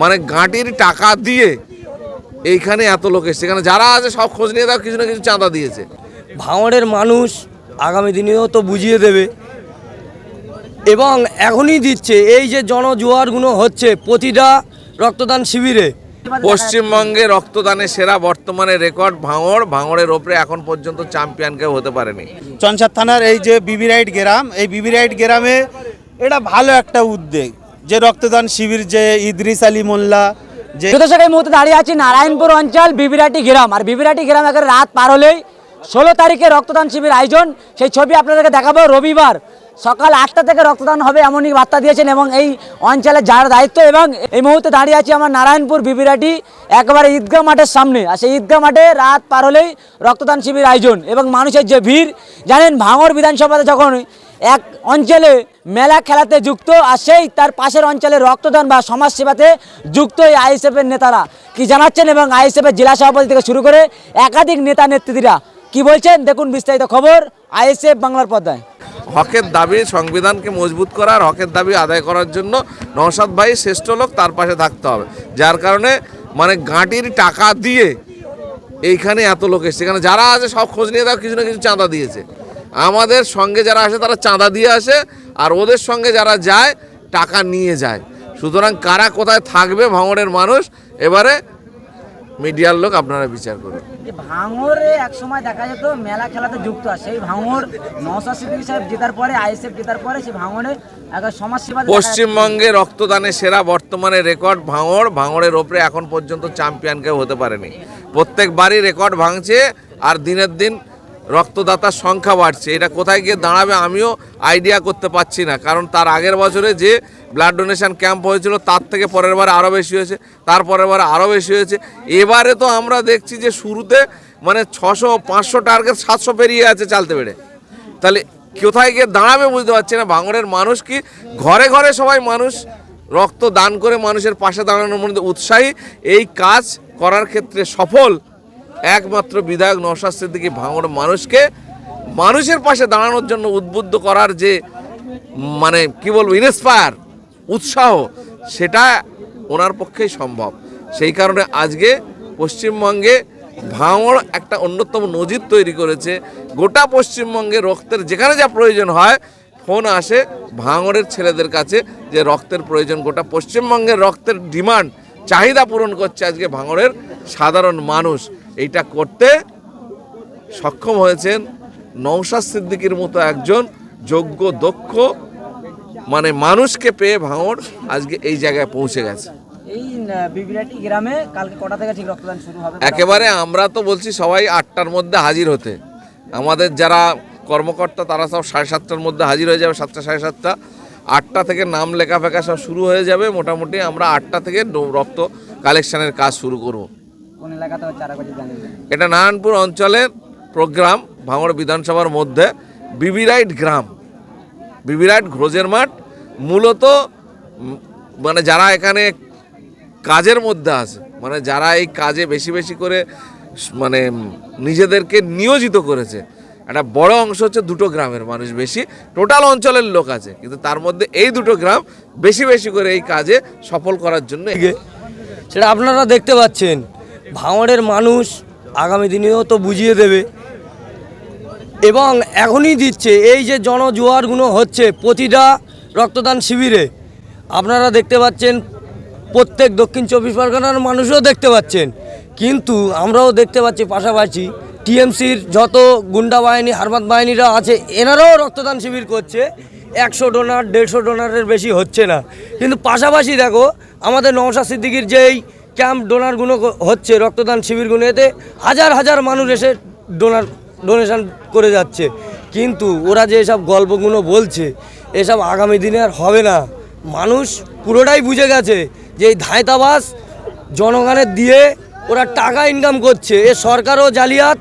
মানে গাঁটির টাকা দিয়ে এইখানে এত লোক এসছে। এখানে যারা আছে সব খোঁজ নিয়ে দাও কিছু না কিছু চাঁদা দিয়েছে। ভাঙড়ের মানুষ আগামী দিনেও তো বুঝিয়ে দেবে। এবং এখনই দিচ্ছে এই যে জনজোয়ারগুলো হচ্ছে প্রতিটা রক্তদান শিবিরে। পশ্চিমবঙ্গে রক্তদানে সেরা বর্তমানে রেকর্ড ভাঙড়। ভাঙড়ের ওপরে এখন পর্যন্ত চ্যাম্পিয়ন কেউ হতে পারেনি। চঞ্চার থানার এই যে বিবি বিবিরাইট গ্রাম এই বিবি বিবিরাইট গ্রামে এটা ভালো একটা উদ্যোগ। যে রক্তদান শিবির, যে ইদ্রিস আলী মোল্লা, যে এই মুহূর্তে দাঁড়িয়ে আছি, নারায়ণপুর অঞ্চল বিবিরাটি গ্রাম। আর বিবিরাটি গ্রাম একেবারে রাত পার হলেই ষোলো তারিখে রক্তদান শিবির আয়োজন। সেই ছবি আপনাদেরকে দেখাবো। রবিবার সকাল আটটা থেকে রক্তদান হবে এমনই বার্তা দিয়েছেন এবং এই অঞ্চলে যার দায়িত্ব এবং এই মুহূর্তে দাঁড়িয়ে আছি আমার নারায়ণপুর বিবিরাটি একেবারে ঈদগাহ মাঠের সামনে। আর সেই ঈদগাহ মাঠে রাত পার হলেই রক্তদান শিবির আয়োজন এবং মানুষের যে ভিড়, জানেন ভাঙড় বিধানসভাতে যখন এক অঞ্চলে মেলা খেলাতে যুক্ত আর সেই তার পাশের অঞ্চলে রক্তদান বা সমাজসেবাতে যুক্ত এই আইএসএফের নেতারা। কি জানাচ্ছেন এবং আইএসএফের জেলা সভাপতি থেকে শুরু করে একাধিক নেতা নেত্রীরা কি বলছেন? দেখুন বিস্তারিত খবর আইএসএফ বাংলার পর্দায়। হকের দাবি সংবিধানকে মজবুত করার হকের দাবি আদায় করার জন্য নওশাদ ভাই শ্রেষ্ঠ লোক তার পাশে থাকতে হবে। যার কারণে মানে গাঁটির টাকা দিয়ে এইখানে এত লোক এসছে। এখানে যারা আছে সব খোঁজ নিয়ে দাও কিছু না কিছু চাঁদা দিয়েছে। আমাদের সঙ্গে যারা আসে তারা চাঁদা দিয়ে আসে আর ওদের সঙ্গে যারা যায় টাকা নিয়ে যায়। সুতরাং কারা কোথায় থাকবে ভাঙড়ের মানুষ এবারে মিডিয়ার লোক আপনারা বিচার করুন। ভাঙরে এক সময় দেখা যেত মেলা খেলাতে যুক্ত সেই ভাঙর সিদ্দিকী সাহেব জেতার পরে আইএসএফ জেতার পরে সেই ভাঙরে সমাজসেবা পশ্চিমবঙ্গে রক্তদানে সেরা বর্তমানে রেকর্ড ভাঙড়। ভাঙড়ের ওপরে এখন পর্যন্ত চ্যাম্পিয়ন কেউ হতে পারেনি। প্রত্যেকবারই রেকর্ড ভাঙছে আর দিনের দিন রক্তদাতার সংখ্যা বাড়ছে। এটা কোথায় গিয়ে দাঁড়াবে আমিও আইডিয়া করতে পারছি না। কারণ তার আগের বছরে যে ব্লাড ডোনেশন ক্যাম্প হয়েছিল, তার থেকে পরের বার আরও বেশি হয়েছে, তার পরের বার আরও বেশি হয়েছে। এবারে তো আমরা দেখছি যে শুরুতে মানে ছশো, পাঁচশো টার্গেট সাতশো পেরিয়ে আছে চালতে পেরে। তাহলে কোথায় গিয়ে দাঁড়াবে বুঝতে পারছি না। ভাঙড়ের মানুষ কি ঘরে ঘরে সবাই মানুষ, রক্ত দান করে মানুষের পাশে দাঁড়ানোর মধ্যে উৎসাহী, এই কাজ করার ক্ষেত্রে সফল? একমাত্র বিধায়ক নওশাদ সিদ্দিকী ভাঙড় মানুষকে মানুষের পাশে দাঁড়ানোর জন্য উদ্বুদ্ধ করার যে মানে কি বলব ইনস্পায়ার উৎসাহ, সেটা ওনার পক্ষেই সম্ভব। সেই কারণে আজকে পশ্চিমবঙ্গে ভাঙড় একটা অন্যতম নজির তৈরি করেছে। গোটা পশ্চিমবঙ্গে রক্তের যেখানে যা প্রয়োজন হয়, ফোন আসে ভাঙড়ের ছেলেদের কাছে যে রক্তের প্রয়োজন। গোটা পশ্চিমবঙ্গের রক্তের ডিমান্ড, চাহিদা পূরণ করছে আজকে ভাঙড়ের সাধারণ মানুষ। এইটা করতে সক্ষম হয়েছেন নৌশাদ সিদ্দিকির মতো একজন যোগ্য দক্ষ মানে মানুষকে পেয়ে ভাঙড় আজকে এই জায়গায় পৌঁছে গেছে। এই গ্রামে কালকে কটা থেকে ঠিক রক্তদান শুরু হবে? একেবারে আমরা তো বলছি সবাই আটটার মধ্যে হাজির হতে। আমাদের যারা কর্মকর্তা তারা সব সাড়ে সাতটার মধ্যে হাজির হয়ে যাবে সাতটা সাড়ে সাতটা। আটটা থেকে নাম লেখা ফেকা সব শুরু হয়ে যাবে। মোটামুটি আমরা আটটা থেকে রক্ত কালেকশনের কাজ শুরু করব। কোন এলাকাতে। এটা নারায়ণপুর অঞ্চলের প্রোগ্রাম ভাঙড় বিধানসভার মধ্যে বিবিরাইট গ্রাম। বিবিরাইট ঘোজের মাঠ। মূলত মানে যারা এখানে কাজের মধ্যে আছে মানে যারা এই কাজে বেশি বেশি করে মানে নিজেদেরকে নিয়োজিত করেছে একটা বড় অংশ হচ্ছে দুটো গ্রামের মানুষ বেশি। টোটাল অঞ্চলের লোক আছে কিন্তু তার মধ্যে এই দুটো গ্রাম বেশি বেশি করে এই কাজে সফল করার জন্য সেটা আপনারা দেখতে পাচ্ছেন। ভাঙড়ের মানুষ আগামী দিনেও তো বুঝিয়ে দেবে। এবং এখনই দিচ্ছে, এই যে জনজোয়ারগুলো হচ্ছে প্রতিটা রক্তদান শিবিরে, আপনারা দেখতে পাচ্ছেন, প্রত্যেক দক্ষিণ চব্বিশ পরগনার মানুষও দেখতে পাচ্ছেন। কিন্তু আমরাও দেখতে পাচ্ছি পাশাপাশি টিএমসির যত গুন্ডা বাহিনী হারমাত বাহিনীরা আছে, এনারাও রক্তদান শিবির করছে। একশো ডোনার, দেড়শো ডোনারের বেশি হচ্ছে না। কিন্তু পাশাপাশি দেখো, আমাদের নওশা সিদ্দিকির যেই ক্যাম্প ডোনারগুলো হচ্ছে, রক্তদান শিবিরগুলো এতে হাজার হাজার মানুষ এসে ডোনার, ডোনেশন করে যাচ্ছে। কিন্তু ওরা যে এসব গল্পগুলো বলছে, এসব আগামী দিনে আর হবে না। মানুষ পুরোটাই বুঝে গেছে যে এই ধায়তাবাস জনগণের দিয়ে ওরা টাকা ইনকাম করছে। এ সরকারও জালিয়াত,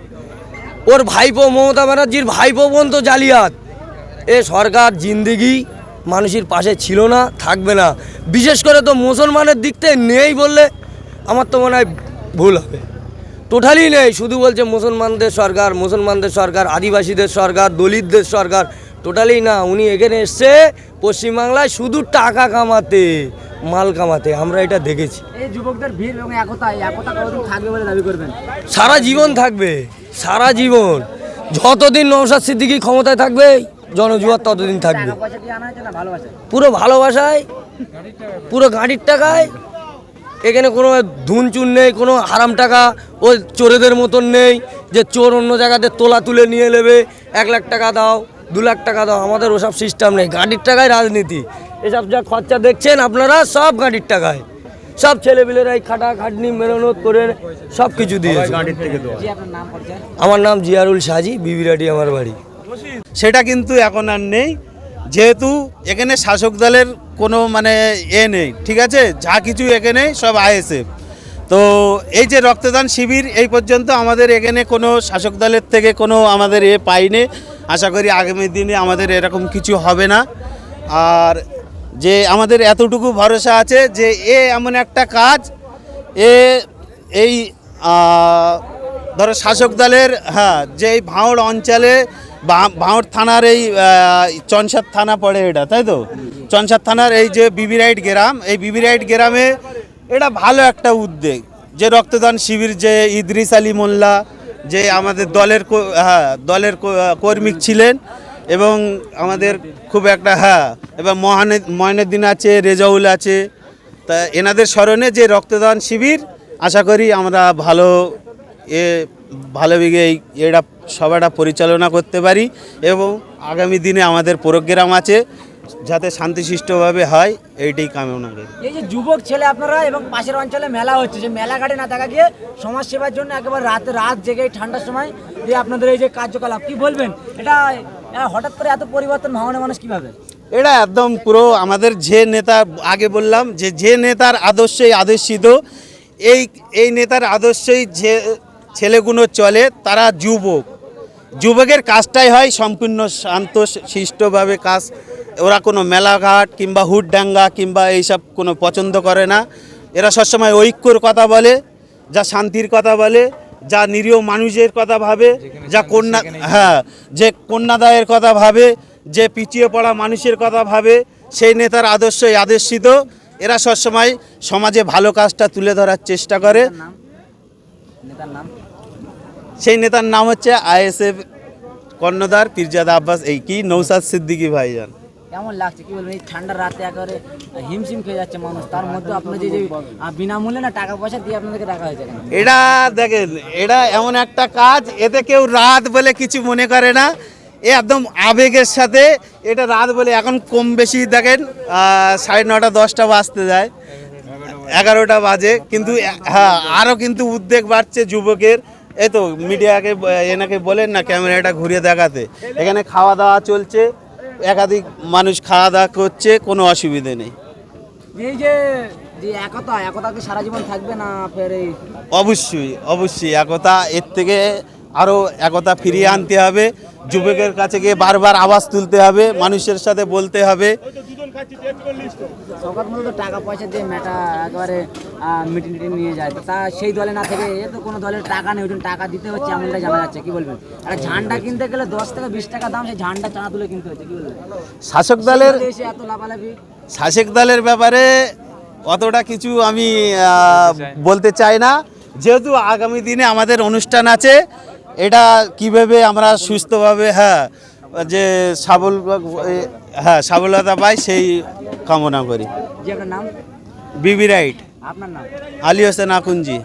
ওর ভাইপো মমতা ব্যানার্জির ভাইপো পর্যন্ত জালিয়াত। এ সরকার জিন্দিগি মানুষের পাশে ছিল না, থাকবে না। বিশেষ করে তো মুসলমানের দিক থেকে নেই বললে আমার তো মনে হয় ভুল হবে। টোটালি নেই শুধু বলছে মুসলমানদের সরকার মুসলমানদের সরকার আদিবাসীদের সরকার দলিতদের সরকার টোটালি না। উনি এখানে এসছে পশ্চিমবাংলায় শুধু টাকা কামাতে মাল কামাতে আমরা এটা দেখেছি। যুবকদের ভিড় এবং একতা একতা থাকবে বলে দাবি করবেন। সারা জীবন থাকবে সারা জীবন। যতদিন নৌসাদ সিদ্দিকি ক্ষমতায় থাকবে জনজুয়ার ততদিন থাকবে। পুরো ভালোবাসায় পুরো গাড়ির টাকায় এখানে কোনো ধুনচুন নেই কোনো হারাম টাকা ওই চোরেদের মতন নেই যে চোর অন্য জায়গাতে তোলা তুলে নিয়ে নেবে। এক লাখ টাকা দাও দু লাখ টাকা দাও আমাদের ওসব সিস্টেম নেই। গাড়ির টাকায় রাজনীতি। এসব যা খরচা দেখছেন আপনারা সব গাড়ির টাকায়। সব ছেলেপিলেরাই খাটা খাটনি মেরামত করে সব কিছু দিয়েছে জি আপনার নাম আমার নাম জিয়ারুল সাজি বিবিরাটি আমার বাড়ি। সেটা কিন্তু এখন আর নেই। যেহেতু এখানে শাসক দলের কোনো মানে এ নেই, ঠিক আছে? যা কিছু এখানে সব আইএসএফ। তো এই যে রক্তদান শিবির, এই পর্যন্ত আমাদের এখানে কোনো শাসক দলের থেকে কোনো আমাদের এ পাইনি। আশা করি আগামী দিনে আমাদের এরকম কিছু হবে না। আর যে আমাদের এতটুকু ভরসা আছে যে এ এমন একটা কাজ, এ এই ধরো শাসক দলের হ্যাঁ যে ভাঁড় অঞ্চলে বা- ভাঁড় থানার এই চনসাদ থানা পড়ে এটা, তাই তো? চনসাদ থানার এই যে বিবিরাইট গ্রাম, এই বিবিরাইট গ্রামে এটা ভালো একটা উদ্যোগ। যে রক্তদান শিবির, যে ইদ্রিস আলী মোল্লা, যে আমাদের দলের হ্যাঁ দলের কর্মী ছিলেন এবং আমাদের খুব একটা হ্যাঁ এবং মহানে ময়নুদ্দিন আছে, রেজাউল আছে। তা এনাদের স্মরণে যে রক্তদান শিবির, আশা করি আমরা ভালো এ ভালো বিঘে এই এটা সভাটা পরিচালনা করতে পারি এবং আগামী দিনে আমাদের প্রোগ্রাম আছে যাতে শান্তিশিষ্টভাবে হয় এইটাই কামনা করি। এই যে যুবক ছেলে আপনারা এবং পাশের অঞ্চলে মেলা হচ্ছে যে মেলাঘাটে না থাকা গিয়ে সমাজ সেবার জন্য একেবারে রাত রাত জেগে ঠান্ডার সময় যে আপনাদের এই যে কার্যকলাপ কি বলবেন? এটা হঠাৎ করে এত পরিবর্তন ভাবনা মানুষ কীভাবে? এটা একদম পুরো আমাদের যে নেতা আগে বললাম যে যে নেতার আদর্শেই আদর্শিত এই এই নেতার আদর্শেই যে ছেলেগুলো চলে তারা যুবক। যুবকের কাজটাই হয় সম্পূর্ণ শান্ত শিষ্টভাবে কাজ। ওরা কোনো মেলাঘাট কিংবা হুটডাঙ্গা কিংবা এইসব কোনো পছন্দ করে না। এরা সবসময় ঐক্যর কথা বলে যা শান্তির কথা বলে যা নিরীহ মানুষের কথা ভাবে যা কন্যা হ্যাঁ যে কন্যাদায়ের কথা ভাবে যে পিছিয়ে পড়া মানুষের কথা ভাবে সেই নেতার আদর্শই আদর্শিত। এরা সবসময় সমাজে ভালো কাজটা তুলে ধরার চেষ্টা করে। নেতার নাম? সেই নেতার নাম হচ্ছে আইএসএফ কর্ণধার পীরজাদা আব্বাস এই কি? নৌসাদ সিদ্দিকী ভাইজান। কেমন লাগছে? কি বলবেন? এই ঠান্ডার রাতে একেবারে হিমশিম খেয়ে যাচ্ছে মানুষ। তার মধ্যে আপনার যে যে বিনামূল্যে না টাকা পয়সা দিয়ে আপনাদেরকে রাখা হয়েছে এটা দেখেন এটা এমন একটা কাজ এতে কেউ রাত বলে কিছু মনে করে না। এ একদম আবেগের সাথে এটা রাত বলে এখন কম বেশি দেখেন সাড়ে নটা দশটা বাজতে যায়। এগারোটা বাজে কিন্তু হ্যাঁ আরও কিন্তু উদ্বেগ বাড়ছে যুবকের। এই তো মিডিয়াকে এনাকে বলেন না ক্যামেরাটা ঘুরিয়ে দেখাতে। এখানে খাওয়া দাওয়া চলছে একাধিক মানুষ খাওয়া দাওয়া করছে কোনো অসুবিধে নেই। এই যে একতা একতা কি সারা জীবন থাকবে না ফের অবশ্যই অবশ্যই একতা এর থেকে আরও একতা ফিরিয়ে আনতে হবে। যুবকের কাছে গিয়ে বারবার আওয়াজ তুলতে হবে মানুষের সাথে বলতে হবে। সরকার মূলত টাকা পয়সা দিয়ে মেটা একেবারে মিটিং টিটিং নিয়ে যায়। তা সেই দলে না থেকে এ তো কোনো দলের টাকা নেই ওই জন্য টাকা দিতে হচ্ছে এমনটা জানা যাচ্ছে। কি বলবেন? একটা ঝান্ডা কিনতে গেলে দশ থেকে বিশ টাকা দাম সেই ঝান্ডা চাঁদা তুলে কিনতে হচ্ছে কি বলবেন? শাসক দলের এত লাভালাভি শাসক দলের ব্যাপারে অতটা কিছু আমি বলতে চাই না। যেহেতু আগামী দিনে আমাদের অনুষ্ঠান আছে এটা কীভাবে আমরা সুস্থভাবে হ্যাঁ যে সাবল হ্যাঁ সাবলতা পাই সেই কামনা করি। নাম? বিবি রাইট। আপনার নাম? আলী হোসেন আকুঞ্জি।